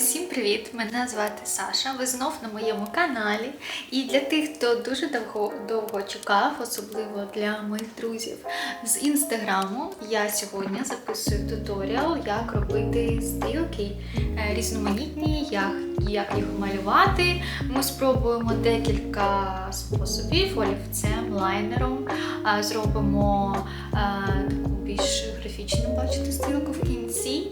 Усім привіт! Мене звати Саша. Ви знов на моєму каналі. І для тих, хто дуже довго довго чекав, особливо для моїх друзів з інстаграму, я сьогодні записую туторіал, як робити стрілки е, різноманітні, як, як їх малювати. Ми спробуємо декілька способів олівцем, лайнером. Е, Зробимо е, таку більш графічну, бачите, стрілку в кінці.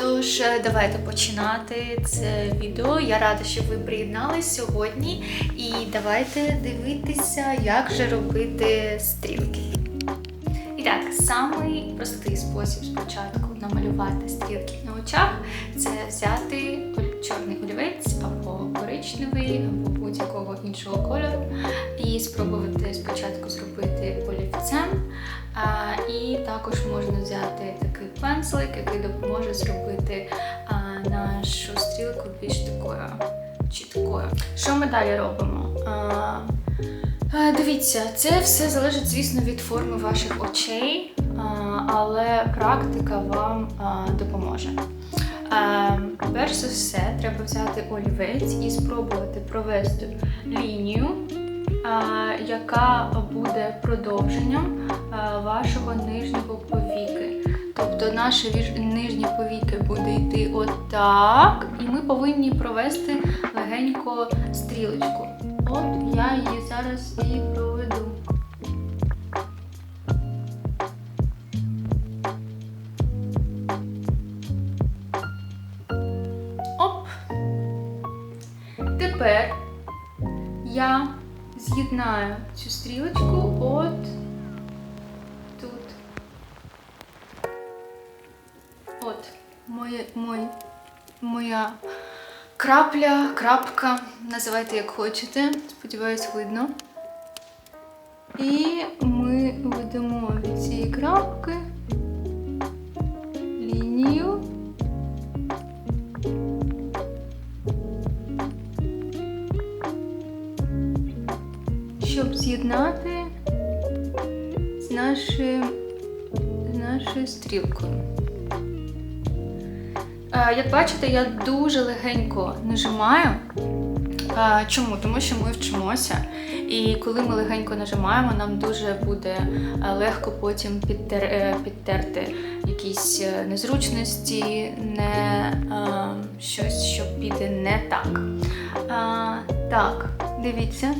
Тож е, давайте починати це відео. Я рада, що ви приєднались сьогодні. І давайте дивитися, як же робити стрілки. І так, самий простий спосіб спочатку намалювати стрілки на очах це взяти чорний олівець або коричневий, або будь-якого іншого кольору, і спробувати спочатку зробити олівцем. І також можна взяти такий пензлик, який допоможе зробити нашу стрілку більш такою чіткою. Що ми далі робимо? Е, Дивіться, це все залежить, звісно, від форми ваших очей, але практика вам допоможе. Перш за все, треба взяти олівець і спробувати провести лінію, яка буде продовженням вашого нижнього повіки. Тобто наше нижнє повіки буде йти отак, і ми повинні провести легенько стрілочку. От я її зараз і проведу. З'єднаю цю стрілочку от тут. От моє, мой, моя крапля, крапка, називайте як хочете. Сподіваюсь, видно. І ми ведемо від цієї крапки лінію. Щоб з'єднати з нашим з нашою стрілкою. Е, Як бачите, я дуже легенько нажимаю. Е, Чому? Тому що ми вчимося. І коли ми легенько нажимаємо, нам дуже буде е, легко потім підтер, підтерти якісь незручності, не щось, що піде не так. Так, дивіться.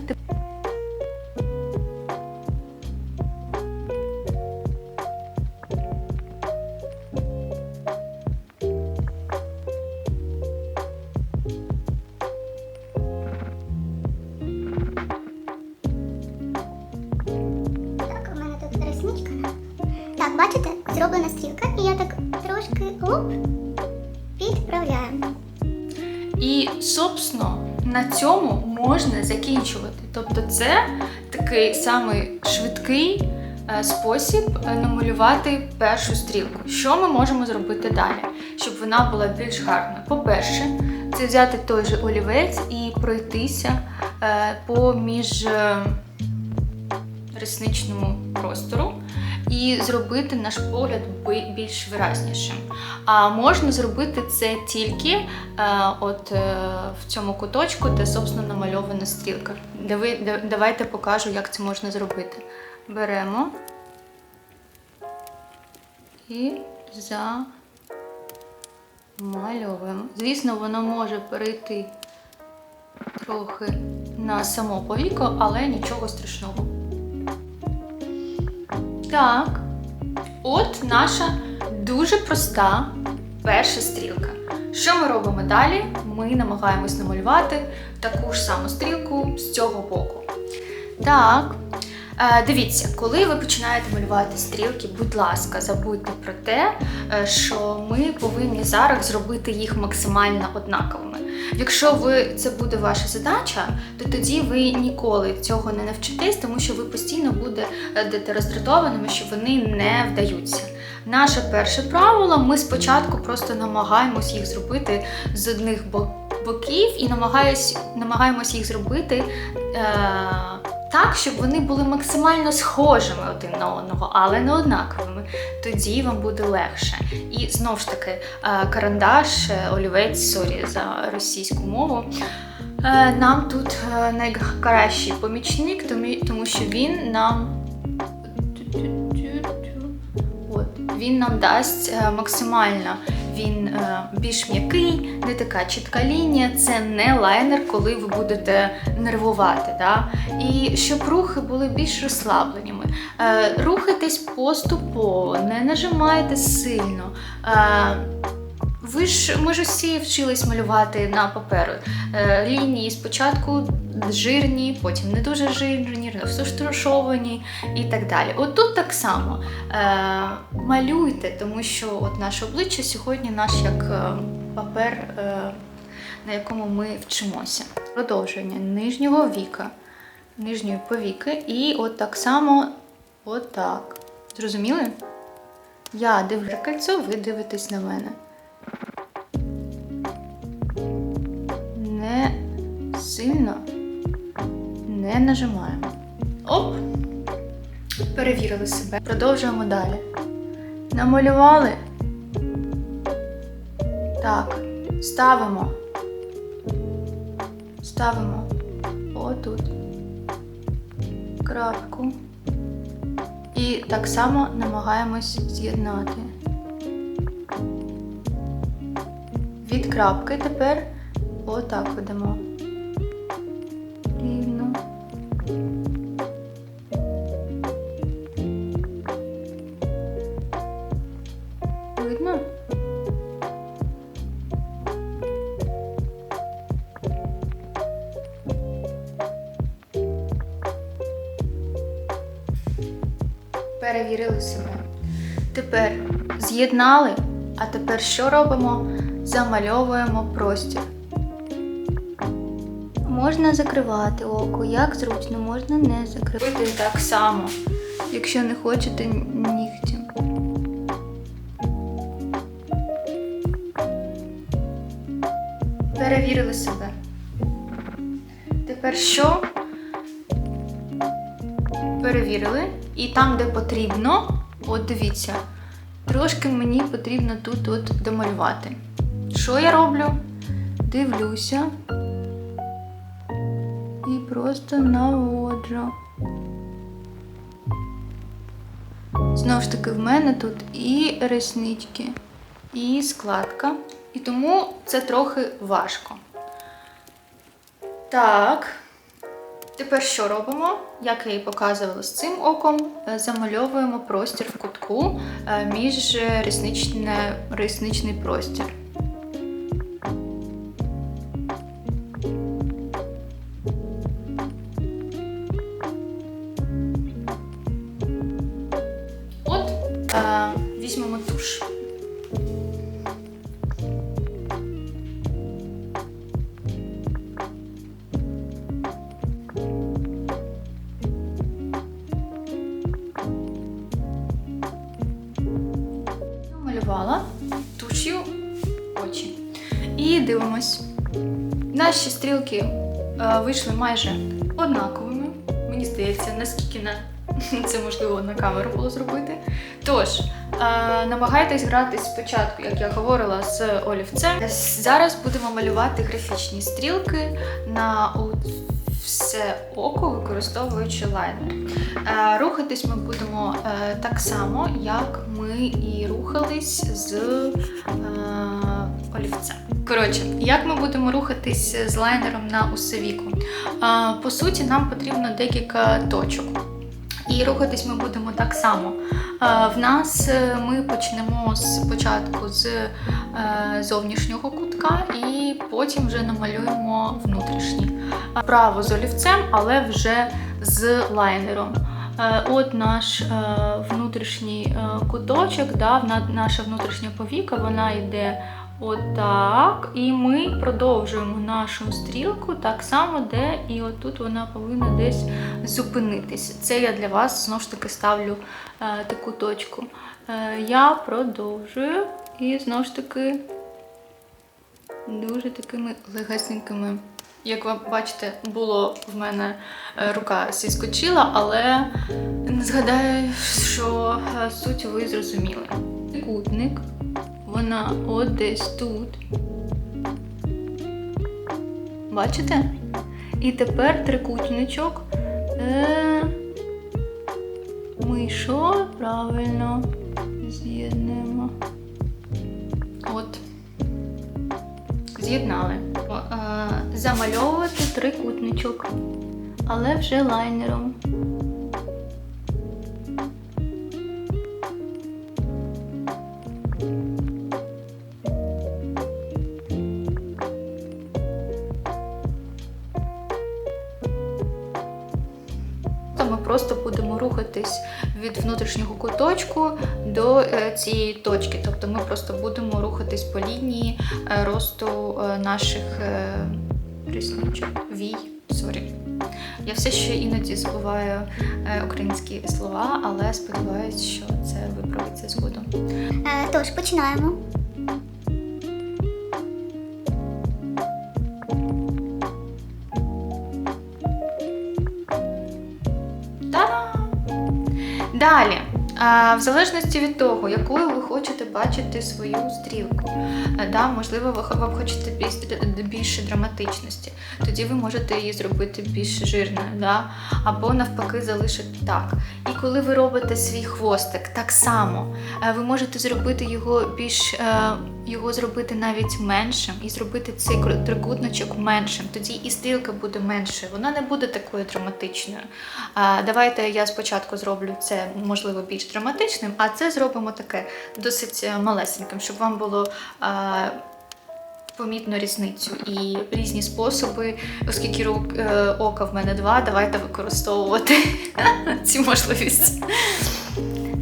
Такий самий швидкий е, спосіб е, намалювати першу стрілку. Що ми можемо зробити далі, щоб вона була більш гарною? По-перше, це взяти той же олівець і пройтися е, поміж ресничному простору. І зробити наш погляд більш виразнішим. А можна зробити це тільки е, от е, в цьому куточку, де собственно намальована стрілка. Давайте покажу, як це можна зробити. Беремо і замальовуємо. Звісно, воно може перейти трохи на само повіко, але нічого страшного. Так, от наша дуже проста перша стрілка. Що ми робимо далі? Ми намагаємось намалювати таку ж саму стрілку з цього боку. Так, дивіться, коли ви починаєте малювати стрілки, будь ласка, забудьте про те, е, що ми повинні зараз зробити їх максимально однаковими. Якщо ви це буде ваша задача, то тоді ви ніколи цього не навчитесь, тому що ви постійно будете роздратованими, що вони не вдаються. Наше перше правило: ми спочатку просто намагаємось їх зробити з одних бо- боків і намагаємось їх зробити. Е- так, щоб вони були максимально схожими один на одного, але не однаковими. тоді вам буде легше. І знову ж таки, е, карандаш, е, олівець, сорі за російську мову. е, Нам тут найкращий помічник, тому- що він нам він нам дасть максимально. Він е, більш м'який, не така чітка лінія. Це не лайнер, коли ви будете нервувати. Да? І щоб рухи були більш розслабленими. Е, рухайтесь поступово, не нажимайте сильно. Е, ви ж ми ж усі вчились малювати на паперу. Е, лінії спочатку жирні, потім не дуже жирні, розташовані і так далі. От тут так само е, малюйте, тому що от наше обличчя сьогодні наш як е, папер, е, на якому ми вчимося. Продовження нижнього віка, нижньої повіки, і от так само отак. Зрозуміли? Я дивлюся кольцо, ви дивитесь на мене. Не сильно не нажимаємо. Оп! Перевірили себе. Продовжуємо далі. Намалювали. Так, ставимо. Ставимо отут. Крапку. І так само намагаємось з'єднати. Від крапки тепер отак ведемо. Рівно. Видно? Перевірили себе. Тепер з'єднали, а тепер що робимо? Замальовуємо простір. Можна закривати око, як зручно, можна не закривати. так само, якщо не хочете нігтям. Перевірили себе. Тепер що? Перевірили. І там, де потрібно, от дивіться, трошки мені потрібно тут от домалювати. Що я роблю? Дивлюся і просто наводжу. Знову ж таки, в мене тут і реснички, і складка. І тому це трохи важко. Так. Тепер що робимо? Як я і показувала з цим оком, е, замальовуємо простір в кутку е, між е, ресничний простір. Е, візьмемо туш. Намалювала туш'ю очі. І дивимось. Наші стрілки е, вийшли майже однаковими. Мені здається, наскільки на це можливо на камеру було зробити. Тож, намагайтесь грати спочатку, як я говорила, з олівцем. Зараз будемо малювати графічні стрілки на все око, використовуючи лайнер. Е, Рухатись ми будемо е, так само, як ми і рухались з е, олівцем. Коротше, як ми будемо рухатись з лайнером на усевіку? Е, По суті, нам потрібно декілька точок. І рухатись ми будемо так само. В нас е, ми почнемо спочатку з е, зовнішнього кутка і потім вже намалюємо внутрішній. Право з олівцем, але вже з лайнером. Е, От наш внутрішній куточок, да, наша внутрішня повіка, вона йде отак. І ми продовжуємо нашу стрілку так само, де і отут вона повинна десь зупинитись. Це я для вас знову ж таки ставлю е, таку точку. Е, я продовжую і знову ж таки дуже такими легесенькими як ви бачите, було в мене е, рука зіскочила, але не згадаю, що е, суть ви зрозуміли. Трикутник, вона от десь тут. Бачите? І тепер трикутничок. Е, ми що правильно з'єднуємо. От. З'єднали. Е, Замальовувати трикутничок, але вже лайнером. Внутрішнього куточку до е, цієї точки. Тобто ми просто будемо рухатись по лінії е, росту е, наших рісничок. Вій, сорі. Я все ще іноді забуваю українські слова, але сподіваюся, що це виправиться згодом. Тож, починаємо. Далі, в залежності від того, якою ви хочете бачити свою стрілку, да, можливо, ви вам хочете більше драматичності, тоді ви можете її зробити більш жирною, да? або навпаки залишити так. І коли ви робите свій хвостик, так само е, ви можете зробити його більш е, його зробити навіть меншим і зробити цей трикутничок меншим. Тоді і стрілка буде меншою, вона не буде такою драматичною. А, давайте я спочатку зроблю це можливо більш драматичним, а це зробимо таке досить е, малесеньким, щоб вам було. А, Помітно різницю і різні способи, оскільки рук е, ока в мене два, давайте використовувати цю можливість.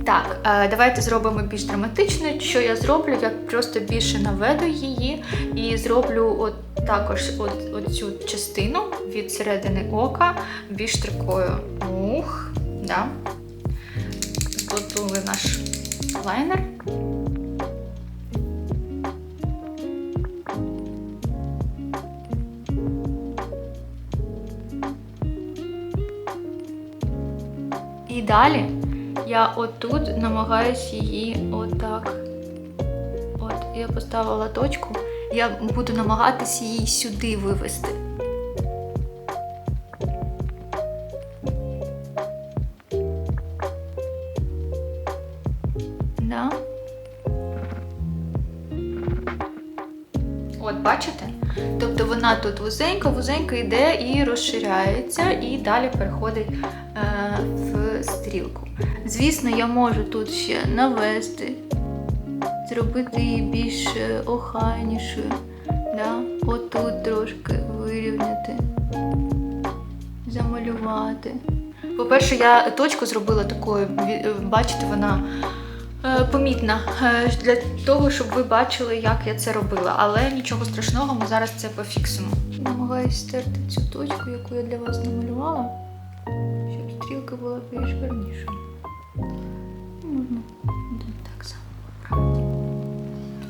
Так, е, давайте зробимо більш драматично. Що я зроблю? Я просто більше наведу її і зроблю от також от, от цю частину від середини ока більш такою. Ух, да. Зготували наш лайнер. І далі я отут намагаюсь її отак. От, я поставила точку. Я буду намагатись її сюди вивести. Да. От, бачите? Тобто вона тут вузенько, вузенько йде і розширяється, і далі переходить е, в стрілку. Звісно, я можу тут ще навести, зробити її більш е, охайнішою. Да? Отут трошки вирівняти, замалювати. По-перше, я точку зробила такою, е, бачите, вона е, помітна для того, щоб ви бачили, як я це робила. Але нічого страшного, ми зараз це пофіксимо. Намагаюсь стерти цю точку, яку я для вас намалювала, щоб стрілка була більш гарнішою. Один так само.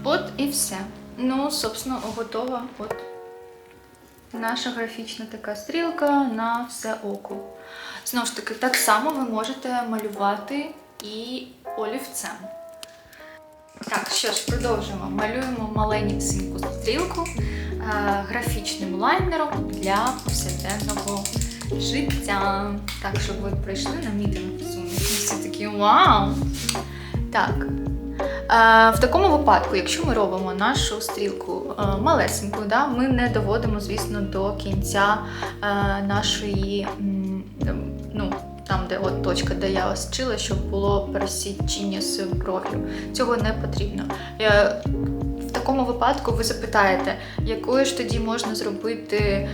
От і все. Ну, собственно, готова. От наша графічна така стрілка на все око. Знову ж таки, так само ви можете малювати і олівцем. Так, що ж, продовжуємо. Малюємо маленьку стрілку е, графічним лайнером для повсякденного життя. Так, щоб ви прийшли на мітинг Zoom. Всі такі вау! Так. Е, в такому випадку, якщо ми робимо нашу стрілку е, малесеньку, да, ми не доводимо, звісно, до кінця е, нашої, ну, там, де от точка, де я вчила, щоб було пересічення з бров'ю. Цього не потрібно. Такому випадку ви запитаєте, якою ж тоді можна зробити е,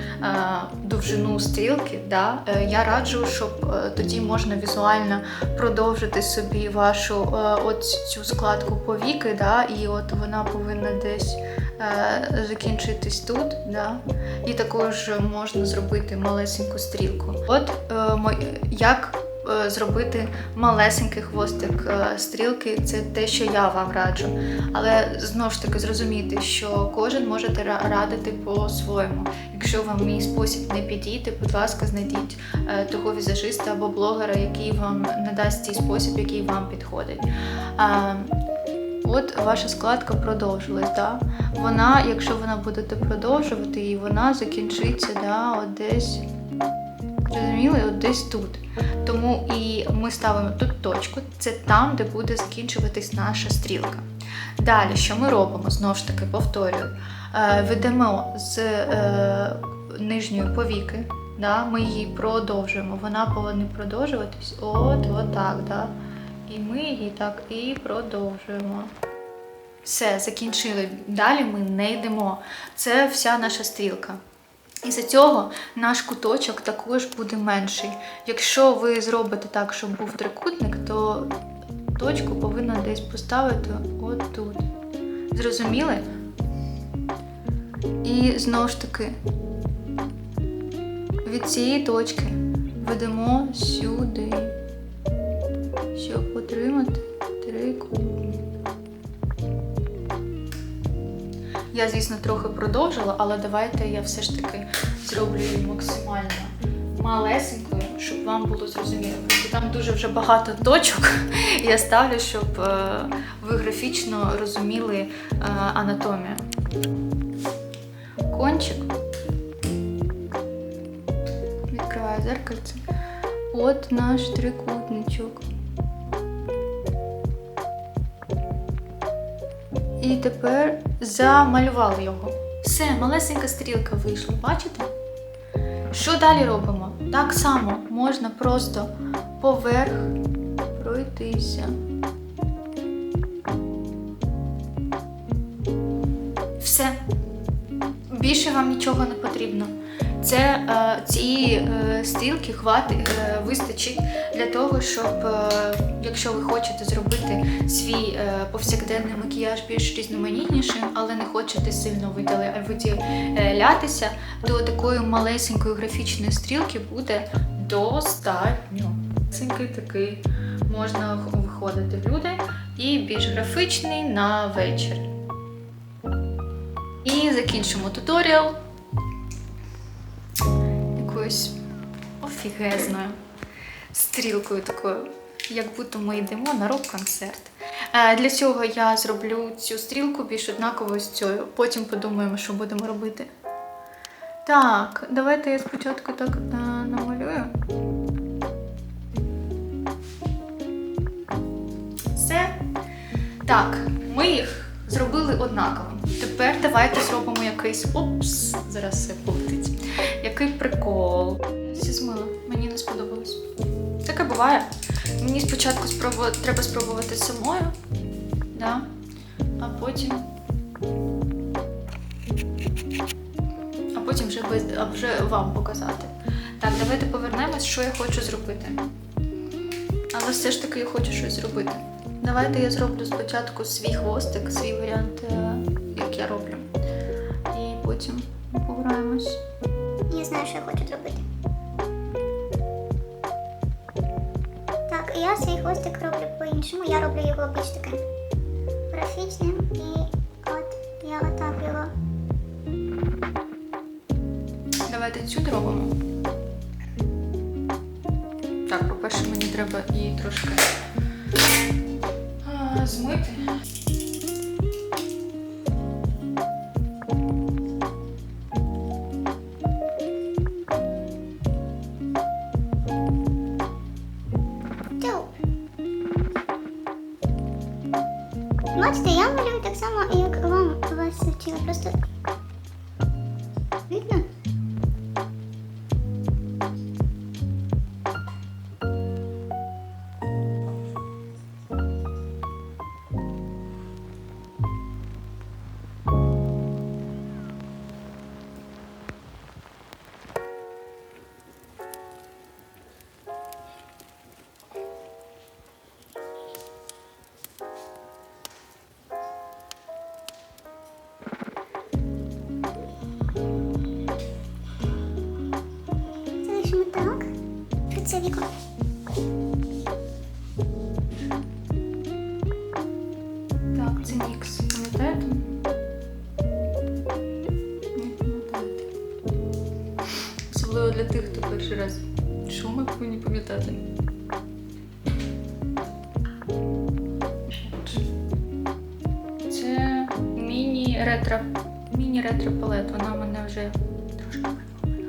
довжину стрілки. Да? Е, я раджу, щоб е, тоді можна візуально продовжити собі вашу от цю складку повіки, да? і от вона повинна десь закінчитись тут. Да? І також можна зробити малесеньку стрілку. От як зробити малесенький хвостик е, стрілки, це те, що я вам раджу. Але знову ж таки зрозумійте, що кожен може ра- радити по-своєму. Якщо вам мій спосіб не підійде, будь ласка, знайдіть е, того візажиста або блогера, який вам надасть цей спосіб, який вам підходить. Е, От ваша складка продовжилась, да? Вона, якщо вона будете продовжувати, і вона закінчиться да, от десь. Зрозуміли, от десь тут. Тому і ми ставимо тут точку, це там, де буде закінчуватись наша стрілка. Далі, що ми робимо? Знову ж таки, повторюю, е, ведемо з е, нижньої повіки, да, ми її продовжуємо. Вона повинна продовжуватись от, от так, да. І ми її так і продовжуємо. Все, закінчили. Далі ми не йдемо. Це вся наша стрілка. І за цього наш куточок також буде менший. Якщо ви зробите так, щоб був трикутник, то точку повинна десь поставити от тут. Зрозуміли? І знову ж таки, від цієї точки ведемо сюди, щоб отримати Я, звісно, трохи продовжила, але давайте я все ж таки зроблю її максимально малесенькою, щоб вам було зрозуміло. Там дуже вже багато точок. Я ставлю, щоб е, ви графічно розуміли е, анатомію. Кончик. Відкриваю зеркальце. От наш трикутничок. І тепер замалювали його. Все, малесенька стрілка вийшла, бачите? Що далі робимо? Так само можна просто поверх пройтися. Все. Більше вам нічого не потрібно. Це е, цієї е, стрілки хватить, е, вистачить для того, щоб, якщо ви хочете зробити свій повсякденний макіяж більш різноманітнішим, але не хочете сильно виділятися, то такої малесенької графічної стрілки буде достатньо. Цинький такий можна виходити в люди і більш графічний на вечір. І закінчимо туторіал якоюсь офігезною стрілкою такою, як будто ми йдемо на рок-концерт. Е, Для цього я зроблю цю стрілку більш однаковою з цією. Потім подумаємо, що будемо робити. Так, давайте я спочатку так е, намалюю. Все. Так, ми їх зробили однаково. Тепер давайте зробимо якийсь. Опс, зараз все полетить. Який прикол. Все змила, мені не сподобалось. Таке буває. Мені спочатку спробувати, треба спробувати самою, да? а потім. А потім вже, без, а вже вам показати. Так, давайте повернемось, що я хочу зробити. Але все ж таки я хочу щось зробити. Давайте я зроблю спочатку свій хвостик, свій варіант, е, як я роблю. І потім пограємось. Я знаю, що я хочу зробити. Так, я свій хвостик роблю по-іншому. Я роблю його більш таким графічним і от я отак його. Давайте цю робимо. Так, по-перше, мені треба її трошки змити. Це Нікс. Пам'ятаєте? Не пам'ятаєте. Особливо для тих, хто перший раз. Що ми повинні пам'ятати? Це міні-ретро. Міні-ретро палет. Вона мене вже трошки прихопила.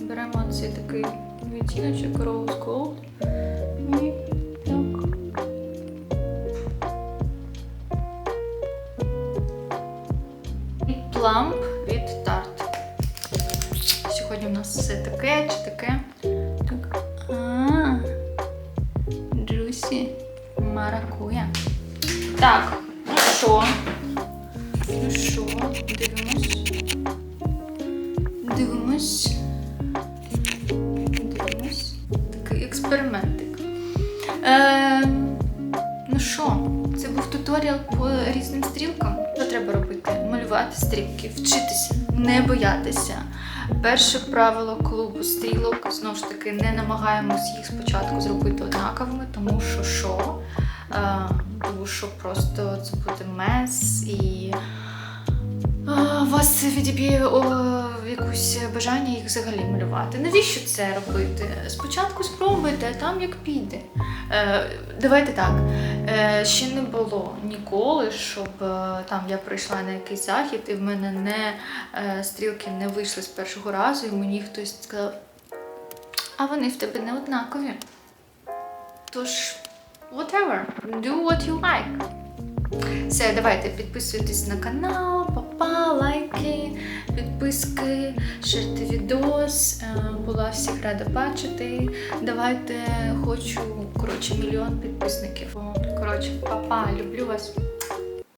Беремо цей такий відтіночок Rose Gold. Джусі маракуя. Так, ну що? Ну що, дивимось. Дивимось. Дивимось. Такий експериментик. Е, ну що, це був туторіал по різним стрілкам. Що треба робити? Малювати стрілки, вчитися, не боятися. Перше правило клубу стрілок знову ж таки не намагаємось їх спочатку зробити однаковими, тому що що? Е, тому що просто це буде мес і у вас відіб'є якусь бажання їх взагалі малювати. Навіщо це робити? Спочатку спробуйте, а там як піде. Е, давайте так. Е, ще не було ніколи, щоб е, там я прийшла на якийсь захід, і в мене не е, стрілки не вийшли з першого разу, і мені хтось сказав, а вони в тебе не однакові. Тож, whatever, do what you like. Все, давайте підписуйтесь на канал, папа, лайки, підписки, ширте відос. Е, Була всіх рада бачити. Давайте хочу коротше мільйон підписників. Коротше, папа, люблю вас.